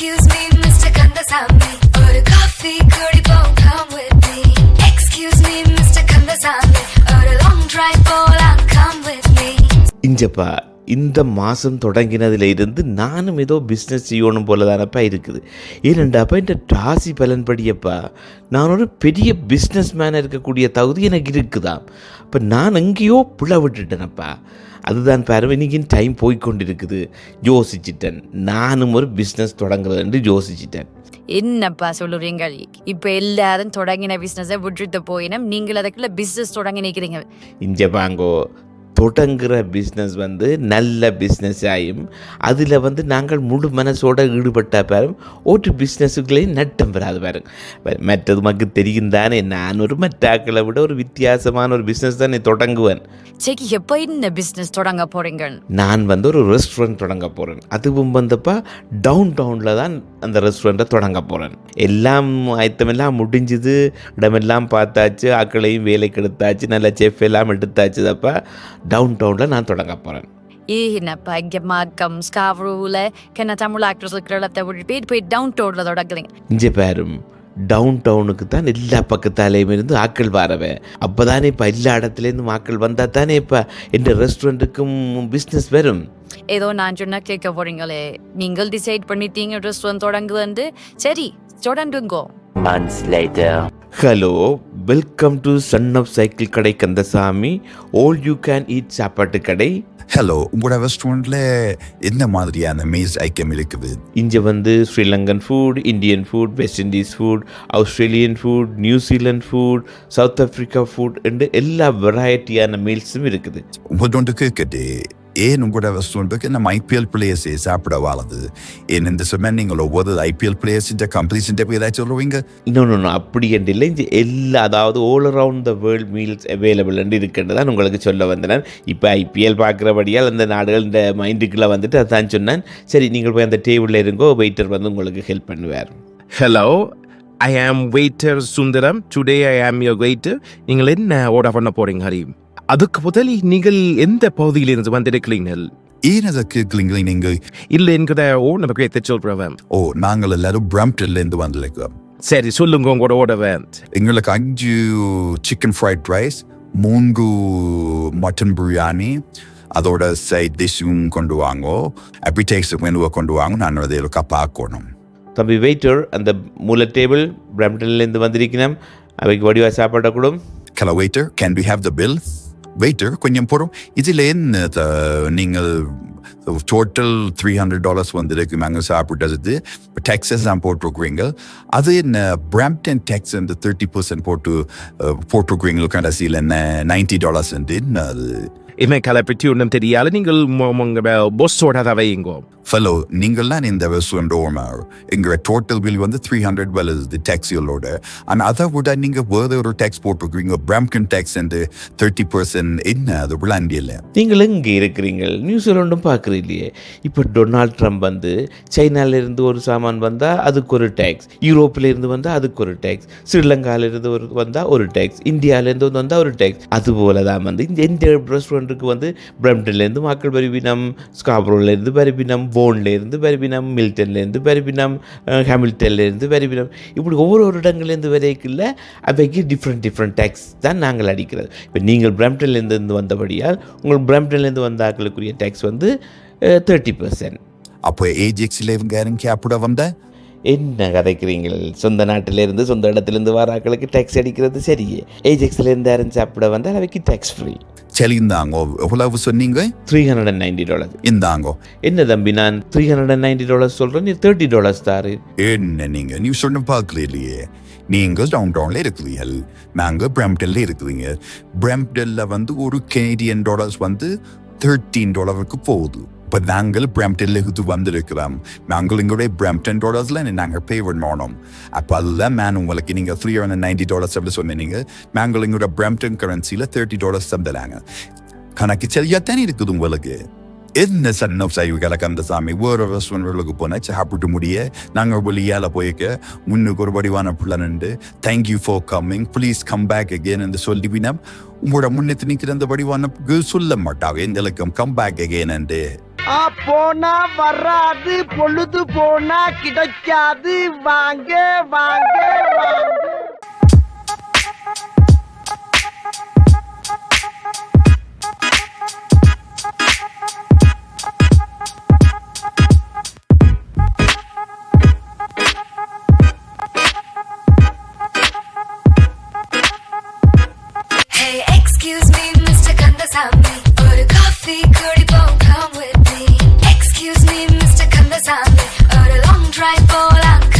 Excuse me, Mr. Kandasamy. ஒரு coffee குடிப்போம் come with me. Excuse me, Mr. Kandasamy. ஒரு long drive போலாம் come with me. இஞ்சப்பா இந்த மாதம் தொடங்கினதில் இருந்து நானும் ஏதோ பிஸ்னஸ் செய்யணும் போல தானப்பா இருக்குது ஏனண்டாப்பா இந்த ராசி பலன்படியப்பா நான் ஒரு பெரிய பிஸ்னஸ் மேனாக இருக்கக்கூடிய தகுதி எனக்கு இருக்குதாம் அப்போ நான் எங்கேயோ பிள விட்டுட்டேனப்பா அதுதான் பாரு இன்னைக்கு டைம் போய்க்கொண்டிருக்குது. யோசிச்சிட்டேன். நானும் ஒரு பிஸ்னஸ் தொடங்குறதுன்னு யோசிச்சிட்டேன். என்னப்பா சொல்லுறீங்க? இப்ப எல்லாரும் தொடங்கின பிசினஸை விட்டுட்டு போயினும். நீங்கள் அதுக்குள்ள பிசினஸ் தொடங்கி நிக்கிறீங்க. இங்கே வாங்கோ தொடங்குற பிஸ்னஸ் வந்து நல்ல பிஸ்னஸ் ஆகும் அதில் வந்து நாங்கள் முழு மனசோட ஈடுபட்ட பாரும் ஒரு பிஸ்னஸுக்குள்ளேயும் நட்டம் வராது பாருங்க. மற்றது மக்கள் தெரியும் தானே. நான் ஒரு மற்றாக்களை விட ஒரு வித்தியாசமான ஒரு பிஸ்னஸ் தானே தொடங்குவேன். சரி எப்ப என்ன பிசினஸ் தொடங்க போறீங்க? நான் வந்து ஒரு ரெஸ்டாரண்ட் தொடங்க போகிறேன் அதுவும் வந்தப்பா டவுன் டவுனில் தான் அந்த ரெஸ்டாரண்ட்டை தொடங்க போகிறேன் எல்லாம் ஐட்டமெல்லாம் முடிஞ்சுது. இடமெல்லாம் பார்த்தாச்சு. ஆக்களையும் வேலைக்கு எடுத்தாச்சு. நல்ல செஃப் எல்லாம் எடுத்தாச்சு தப்பா. டவுன் டவுனில் நான் தொடங்க போகிறேன் என்னப்பா இங்க மாக்கம் ஸ்காவ்ரூல கென்ன தமிழ் ஆக்டர்ஸ் இருக்கிற இடத்தை விட்டு போய் போய் டவுன் டவுன்ல தொடங்குறீங்க. இங்கே பாரும் டவுன் டவுனுக்கு தான் எல்லா பக்கத்தாலேயும் இருந்து ஆக்கள் வரவே. அப்போ தானே இப்போ எல்லா இடத்துலேருந்து ஆக்கள் வந்தால் தானே இப்போ எந்த ரெஸ்டாரண்ட்டுக்கும் பிஸ்னஸ் வரும்? ஏதோ நான் சொன்னா கேட்க போறீங்களே. நீங்கள் டிசைட் பண்ணிட்டீங்க ரெஸ்டாரண்ட் தொடங்குதுன்னு சரி தொடங்குங்கோ. Hello welcome to son of cycle கடை Kandasamy. All you can eat சாப்பாட்டு கடை. ஹலோ உங்களோட ரெஸ்டாரண்ட்ல என்ன மாதிரியான மீல்ஸ் ஐட்டம் இருக்குது? இங்கே வந்து Sri Lankan food Indian food West Indies food Australian food New Zealand food South Africa food என்று எல்லா வெரைட்டியான மீல்ஸும் இருக்குது. உங்களோட கேட்குது ஏன் உங்களோட ரெஸ்டாரண்ட்டுக்கு நம்ம ஐபிஎல் பிளேயர்ஸே சாப்பிட வாழது? ஏன் இந்த சொன்ன நீங்கள் ஒவ்வொரு ஐபிஎல் பிளேயர்ஸ் இந்த கம்பெனிஸ் ஏதாச்சும் சொல்லுவீங்க இன்னொன்று ஒன்று அப்படி என்று இல்லை. இங்கே எல்லா அதாவது all around the world meals available என்று இருக்கின்றது தான் உங்களுக்கு சொல்ல வந்தேன் இப்போ ஐபிஎல் பார்க்குறபடியால் அந்த நாடுகள் இந்த மைண்டுக்குள்ளே வந்துட்டு அதான் சொன்னேன். சரி நீங்கள் போய் அந்த டேபிளில் இருங்கோ. வெயிட்டர் வந்து உங்களுக்கு ஹெல்ப் பண்ணுவார். Hello, I am waiter Sundaram. Today I am your waiter. நீங்கள் என்ன ஆர்டர் பண்ண போறீங்க ஹரி அதுக்கு முதலில் நீங்கள் எந்த பகுதியிலிருந்து வந்திருக்கிறீர்கள்? ஏன் அதை கேட்கலீங்களே நீங்க இல்லை என்கிற ஓ நமக்கு ஏற்ற சொல்றவன் ஓ நாங்கள் எல்லாரும் பிரம்ப்டன்ல இருந்து வந்திருக்கோம் சரி சொல்லுங்க உங்களோட வேண்ட் எங்களுக்கு அஞ்சு சிக்கன் ஃப்ரைட் ரைஸ் மூன்று மட்டன் பிரியாணி அதோட சைட் டிஷ்ஷும் கொண்டு வாங்கோ. அப்பிடேக்ஸ் மெனுவை கொண்டு வாங்க நான் அதை இருக்கா பார்க்கணும். தம்பி வெயிட்டர் அந்த மூல டேபிள் பிரம்டன்லேருந்து வந்திருக்கிறோம். அவைக்கு வடிவா சாப்பாட்டை கூட hello waiter can we have the bill waiter கொஞ்சம் போகிறோம் இதில் என்ன நீங்கள் டோட்டல் த்ரீ ஹண்ட்ரட் டாலர்ஸ் வந்துருக்கு நாங்கள் சாப்பிட்டது. டேக்ஸஸ் தான் போட்டிருக்கிறீங்க. அது என்ன பிராம்டன் டேக்ஸ் வந்து தேர்ட்டி பர்சன்ட் போட்டு அஹ், போட்டிருக்கிறீங்க கடைசியில் என்ன நைன்டி டாலர்ஸ் வந்து என்ன அது? இமை கலப்பற்றி ஒன்றும் தெரியாது நீங்கள் உங்கள் உங்க பொஸ்ஸோட அதை வையுங்கோ ஃபெலோ நீங்கள்லாம் இந்த வெஸ்வன் ஓனர் எங்களோட டோட்டல் பில் வந்து த்ரீ ஹண்ட்ரட் வலுது டேக்ஸியோட ஆனால் அதை விட நீங்கள் வேறு ஒரு டேக்ஸ் போட்டிருக்கிறீங்க பிராம்கன் டேக்ஸ் என்று தேர்ட்டி பர்சன்ட் என்ன அது விளாண்டியில் நீங்கள் எங்கே இருக்கிறீங்க? நியூசிலாண்டும் பார்க்குறீங்களே இப்போ டொனால்ட் ட்ரம்ப் வந்து சைனாலேருந்து ஒரு சாமான் வந்தால் அதுக்கு ஒரு டேக்ஸ் யூரோப்பிலேருந்து வந்தால் அதுக்கு ஒரு டேக்ஸ் ஸ்ரீலங்காலேருந்து ஒரு வந்தால் ஒரு டேக்ஸ் இந்தியாவிலேருந்து வந்து வந்தால் ஒரு டேக்ஸ் அதுபோல தான் வந்து இந்த எந்த ரெஸ்டாரண்ட்டுக்கு வந்து பிரம்டன்லேருந்து மக்கள் பரிபினம் ஸ்காப்ரோலேருந்து பரிபினம் போன்லேருந்து பரிபினம் மில்டன்லேருந்து பரிபினம் ஹாமில்டன்லேருந்து பரிபினம் இப்படி ஒவ்வொரு ஒரு இடங்கள்லேருந்து வரைக்குள்ள அவைக்கு டிஃப்ரெண்ட் டிஃப்ரெண்ட் டேக்ஸ் தான் நாங்கள் அடிக்கிறது. இப்போ நீங்கள் பிரம்டன்லேருந்து வந்தபடியால் உங்கள் பிரம்டன்லேருந்து வந்த ஆக்களுக்குரிய டேக்ஸ் வந்து தேர்ட்டி பர்சன்ட் அப்போ ஏஜெக்ஸில் இவங்க யாரும் கேப்பிட வந்த? என்ன கதைக்கிறீங்கள்? சொந்த நாட்டிலேருந்து சொந்த இடத்துலேருந்து வர ஆக்களுக்கு டேக்ஸ் அடிக்கிறது சரியே. ஏஜெக்ஸ்லேருந்து யாரும் சாப்பிட வந்தால் அவைக்கு டேக்ஸ் ஃப்ரீ சரி இந்தாங்கோ எவ்வளவு சொன்னீங்க three hundred and ninety dollars இந்தாங்கோ என்ன தம்பி நான் three hundred and ninety dollars சொல்கிறேன் நீ தேர்ட்டி டாலர்ஸ் தாரு என்ன நீங்க நீ சொன்ன பார்க்கல இல்லையே நீங்க டவுன் டவுன்ல இருக்கிறீர்கள் நாங்க பிரம்டன்ல இருக்கிறீங்க பிரம்டன்ல வந்து ஒரு கெனடியன் டாலர்ஸ் வந்து தேர்ட்டீன் டாலருக்கு போகுது இப்போ நாங்கள் பிரம்டன்லேருந்து வந்திருக்கிறோம் நாங்கள் எங்களுடைய பிரம்டன் டாலர்ஸில் நாங்கள் பே பண்ணணும் அப்போ அதில் மேன் உங்களுக்கு நீங்கள் த்ரீ ஹண்ட்ரட் நைன்டி டாலர்ஸ் அப்படி சொன்னீங்க நாங்கள் எங்களோட பிரம்டன் கரன்சியில் தேர்ட்டி டாலர்ஸ் தந்துடுறாங்க கணக்கு சரியாக தானே இருக்குது உங்களுக்கு என்ன சன் ஆஃப் சைவ கலக்கந்த சாமி வேறு ரெஸ்டாரண்ட்களுக்கு போனால் சாப்பிட்டு முடிய நாங்கள் வெளியால் போயிருக்க முன்னுக்கு ஒரு வடிவான பிள்ளைண்டு thank you for coming please come back again என்று சொல்லிவினா உங்களோட முன்னெத்து நிற்கிற அந்த வடிவான சொல்ல மாட்டாவே இந்த இலக்கம் கம் பேக் அகேன் என்று ஆ போனா வராது பொழுது போனா கிடைக்காது வாங்க வாங்க Hey, excuse me, Mr. Kandasamy. Put a coffee, curry, come with Excuse me, Mr. Kandasamy, or a long drive for